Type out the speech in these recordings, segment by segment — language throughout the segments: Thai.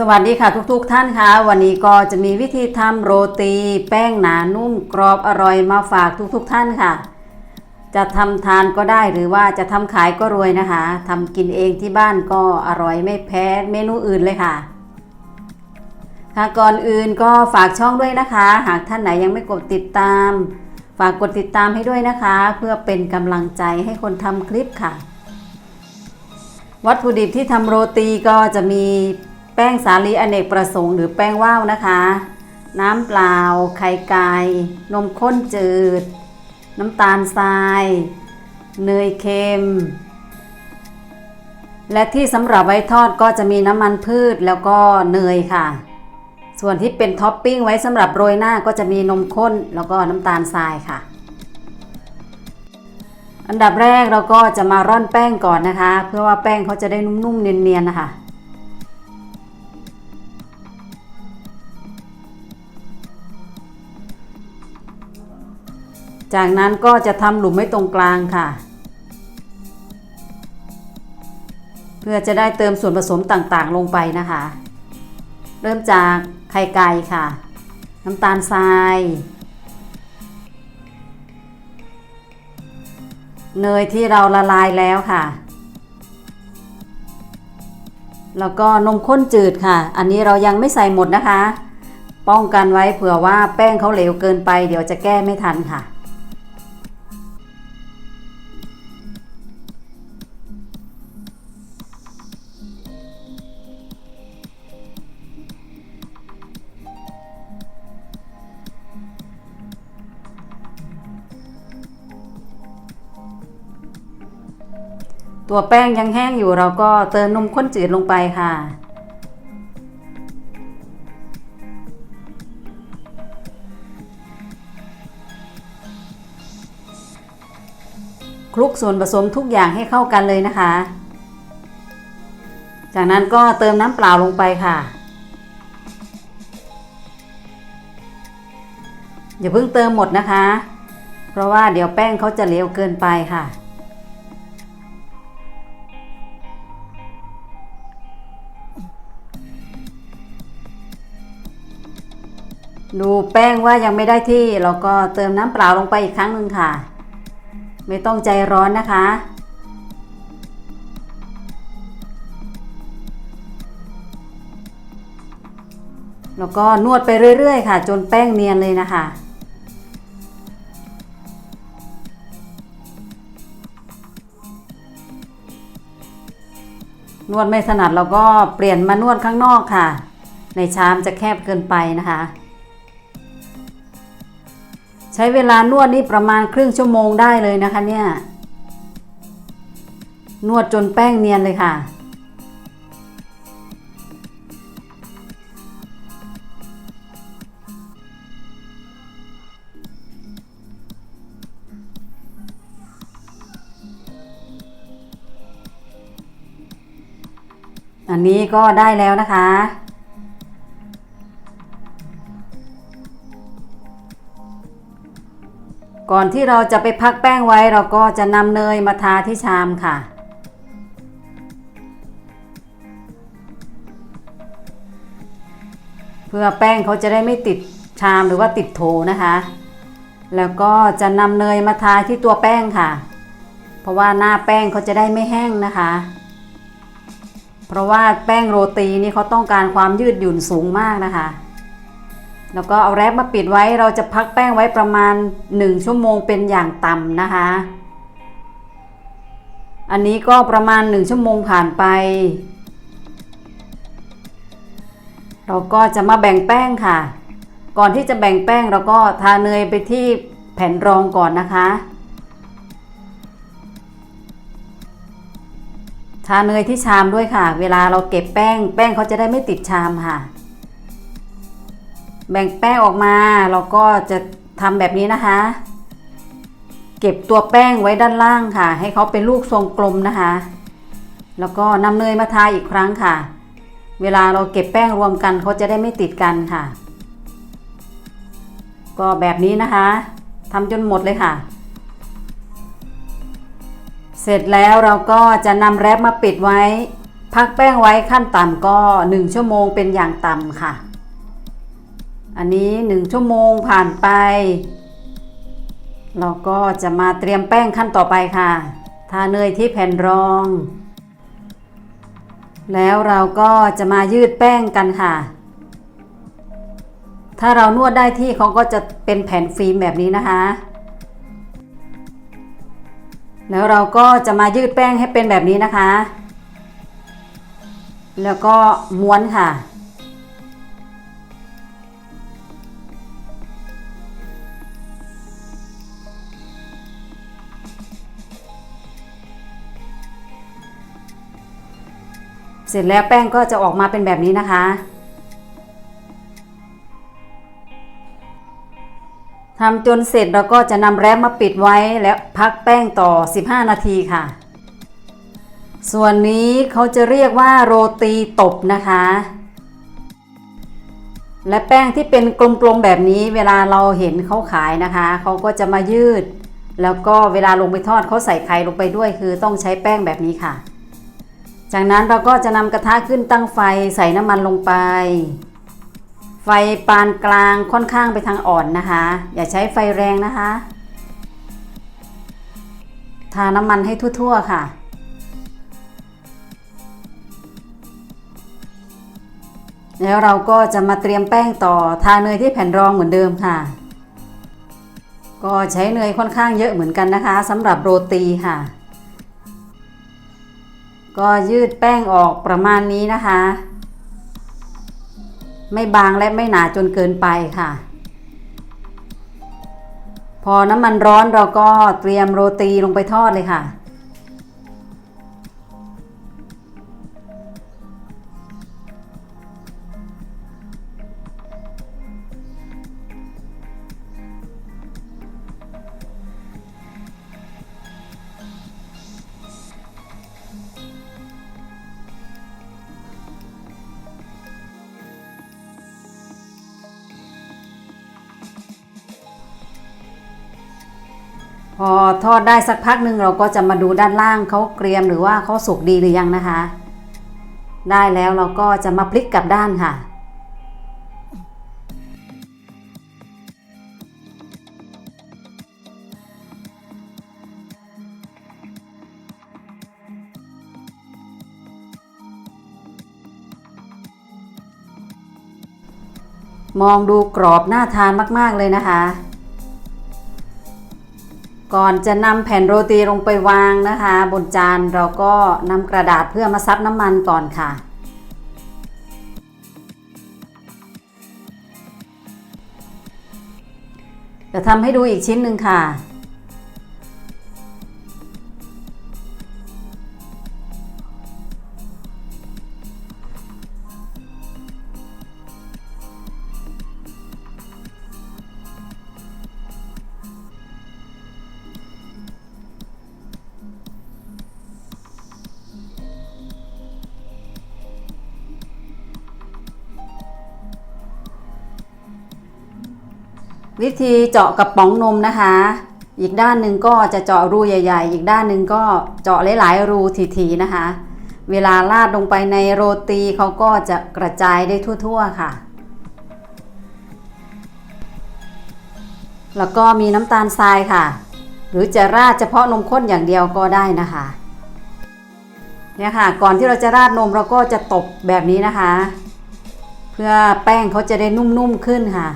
สวัสดีค่ะทุกๆท่านค่ะวันนี้ก็จะมีวิธีทำโรตี แป้งหนานุ่มกรอบอร่อยมาฝากทุกๆท่านค่ะ จะทำทานก็ได้หรือว่าจะทำขายก็รวยนะคะทำกินเองที่บ้านก็อร่อยไม่แพ้เมนูอื่นเลยค่ะ ค่ะก่อนอื่นก็ฝากช่องด้วยนะคะ หากท่านไหนยังไม่กดติดตาม ฝากกดติดตามให้ด้วยนะคะ เพื่อเป็นกำลังใจให้คนทำคลิปค่ะ วัตถุดิบที่ทำโรตีก็จะมี แป้งสาลีอเนกประสงค์หรือแป้งว่าวนะคะ น้ำเปล่า ไข่ไก่ นมข้นจืด น้ำตาลทราย เนยเค็ม และที่สำหรับไว้ทอดก็จะมีน้ำมันพืชแล้วก็เนยค่ะ ส่วนที่เป็นท็อปปิ้งไว้สำหรับโรยหน้าก็จะมีนมข้นแล้วก็น้ำตาลทรายค่ะอันดับแรกเราก็จะมาร่อนแป้งก่อนนะคะ เพื่อว่าแป้งเขาจะได้นุ่มๆเนียนๆนะคะ จากนั้นก็จะทำหลุมไว้ตรงกลางค่ะ เพื่อจะได้เติมส่วนผสมต่างๆ ลงไปนะคะ เริ่มจากไข่ไก่ค่ะ น้ำตาลทราย เนยที่เราละลายแล้วค่ะ แล้วก็นมข้นจืดค่ะ อันนี้เรายังไม่ใส่หมดนะคะ ป้องกันไว้เผื่อว่าแป้งเขาเหลวเกินไป เดี๋ยวจะแก้ไม่ทันค่ะ ตัวแป้งยังแห้งอยู่เราก็เติมนมข้นจืดลงไปค่ะ คลุกส่วนผสมทุกอย่างให้เข้ากันเลยนะคะ จากนั้นก็เติมน้ำเปล่าลงไปค่ะ อย่าเพิ่งเติมหมดนะคะ เพราะว่าเดี๋ยวแป้งเขาจะเหลวเกินไปค่ะ ดูแป้งว่ายังไม่ได้ที่เราก็เติมน้ำเปล่าลงไปอีกครั้งหนึ่งค่ะ ไม่ต้องใจร้อนนะคะ แล้วก็นวดไปเรื่อยๆ ค่ะ จนแป้งเนียนเลยนะคะนวดไม่ถนัดเราก็เปลี่ยนมานวดข้างนอกค่ะ ในชามจะแคบเกินไปนะคะ ช้เวลานวดนี่ประมาณครึ่งชั่วโมงได้เลยนะคะเนี่ย นวดจนแป้งเนียนเลยค่ะ อันนี้ก็ได้แล้วนะคะ ก่อนที่เราจะไปพักแป้งไว้เราก็จะนำเนยมาทาที่ชามค่ะ เพื่อแป้งเขาจะได้ไม่ติดชามหรือว่าติดโถนะคะ แล้วก็จะนำเนยมาทาที่ตัวแป้งค่ะ เพราะว่าหน้าแป้งเขาจะได้ไม่แห้งนะคะ เพราะว่าแป้งโรตีนี่เขาต้องการความยืดหยุ่นสูงมากนะคะ แล้วก็เอาแรปมาปิดไว้เราจะพักแป้งไว้ประมาณ 1 ชั่วโมงเป็นอย่างต่ำนะคะ อันนี้ก็ประมาณ 1 ชั่วโมงผ่านไป เราก็จะมาแบ่งแป้งค่ะ ก่อนที่จะแบ่งแป้งเราก็ทาเนยไปที่แผ่นรองก่อนนะคะ ทาเนยที่ชามด้วยค่ะ เวลาเราเก็บแป้ง แป้งเขาจะได้ไม่ติดชามค่ะ แบ่งแป้งออกมาเราก็จะทำแบบนี้นะคะ เก็บตัวแป้งไว้ด้านล่างค่ะ ให้เขาเป็นลูกทรงกลมนะคะ แล้วก็นำเนยมาทาอีกครั้งค่ะ เวลาเราเก็บแป้งรวมกันเขาจะได้ไม่ติดกันค่ะ ก็แบบนี้นะคะทำจนหมดเลยค่ะ เสร็จแล้วเราก็จะนำแรปมาปิดไว้ พักแป้งไว้ขั้นต่ำก็ 1 ชั่วโมงเป็นอย่างต่ำค่ะ อันนี้1ชั่วโมงผ่านไป เราก็จะมาเตรียมแป้งขั้นต่อไปค่ะ ทาเนยที่แผ่นรอง แล้วเราก็จะมายืดแป้งกันค่ะ ถ้าเรานวดได้ที่เขาก็จะเป็นแผ่นฟิล์มแบบนี้นะคะ แล้วเราก็จะมายืดแป้งให้เป็นแบบนี้นะคะ แล้วก็ม้วนค่ะ เสร็จแล้วแป้งก็จะออกมาเป็นแบบนี้นะคะ ทำจนเสร็จเราก็จะนำแรปมาปิดไว้แล้วพักแป้งต่อ 15 นาทีค่ะ ส่วนนี้เขาจะเรียกว่าโรตีตบนะคะ และแป้งที่เป็นกลมๆแบบนี้เวลาเราเห็นเขาขายนะคะ เขาก็จะมายืด แล้วก็เวลาลงไปทอดเขาใส่ไข่ลงไปด้วยคือต้องใช้แป้งแบบนี้ค่ะ จากนั้นเราก็จะนำกระทะขึ้นตั้งไฟใส่น้ำมันลงไป ไฟปานกลางค่อนข้างไปทางอ่อนนะคะ อย่าใช้ไฟแรงนะคะ ทาน้ำมันให้ทั่วๆค่ะ แล้วเราก็จะมาเตรียมแป้งต่อทาเนยที่แผ่นรองเหมือนเดิมค่ะ ก็ใช้เนยค่อนข้างเยอะเหมือนกันนะคะสำหรับโรตีค่ะ ก็ยืดแป้งออกประมาณนี้นะคะ ไม่บางและไม่หนาจนเกินไปค่ะ พอน้ำมันร้อนเราก็เตรียมโรตีลงไปทอดเลยค่ะ พอทอดได้สักพักหนึ่งเราก็จะมาดูด้านล่างเขาเกรียมหรือว่าเขาสุกดีหรือยังนะคะ ได้แล้วเราก็จะมาพลิกกลับด้านค่ะ มองดูกรอบน่าทานมาก ๆ เลยนะคะ ก่อนจะนำแผ่นโรตีลงไปวางนะคะ บนจานเราก็นำกระดาษเพื่อมาซับน้ำมันก่อนค่ะ จะทำให้ดูอีกชิ้นหนึ่งค่ะ วิธีเจาะกระป๋องนมนะคะ อีกด้านหนึ่งก็จะเจาะรูใหญ่ ๆ อีกด้านหนึ่งก็เจาะหลายๆรูทีๆนะคะ เวลาลาดลงไปในโรตีเขาก็จะกระจายได้ทั่ว ๆค่ะ แล้วก็มีน้ำตาลทรายค่ะ หรือจะราดเฉพาะนมข้นอย่างเดียวก็ได้นะคะเนี่ยค่ะก่อนที่เราจะราดนมเราก็จะตบแบบนี้นะคะ เพื่อแป้งเขาจะได้นุ่มๆขึ้นค่ะ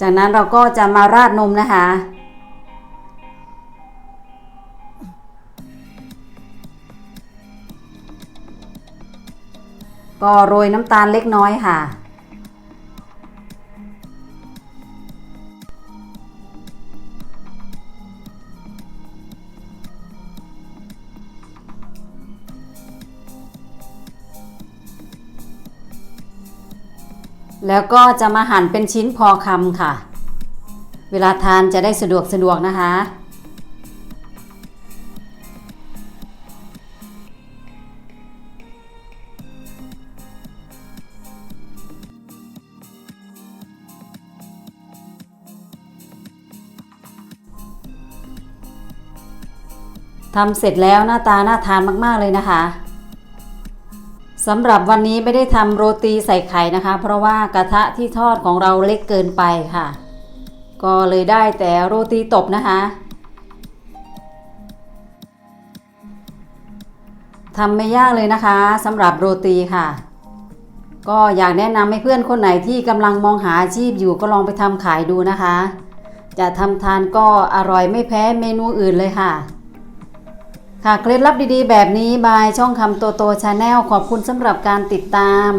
จากนั้นเราก็จะมาราดนมนะคะ ก็โรยน้ำตาลเล็กน้อยค่ะ แล้วก็จะมาหั่นเป็นชิ้นพอคำค่ะ เวลาทานจะได้สะดวกสะดวกนะคะ ทำเสร็จแล้วหน้าตาน่าทานมาก ๆ เลยนะคะ สำหรับวันนี้ไม่ได้ทำโรตีใส่ไข่นะคะ เพราะว่ากระทะที่ทอดของเราเล็กเกินไปค่ะ ก็เลยได้แต่โรตีตบนะคะทำไม่ยากเลยนะคะสำหรับโรตีค่ะ ก็อยากแนะนำให้เพื่อนคนไหนที่กำลังมองหาอาชีพอยู่ก็ลองไปทำขายดูนะคะ จะทำทานก็อร่อยไม่แพ้เมนูอื่นเลยค่ะ ค่ะเคล็ดลับดีๆ แบบนี้บายช่องคำโตโตชาแนลขอบคุณสำหรับการติดตาม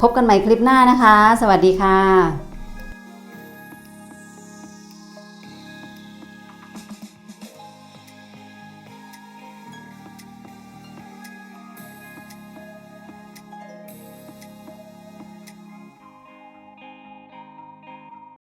พบกันใหม่คลิปหน้านะคะ สวัสดีค่ะ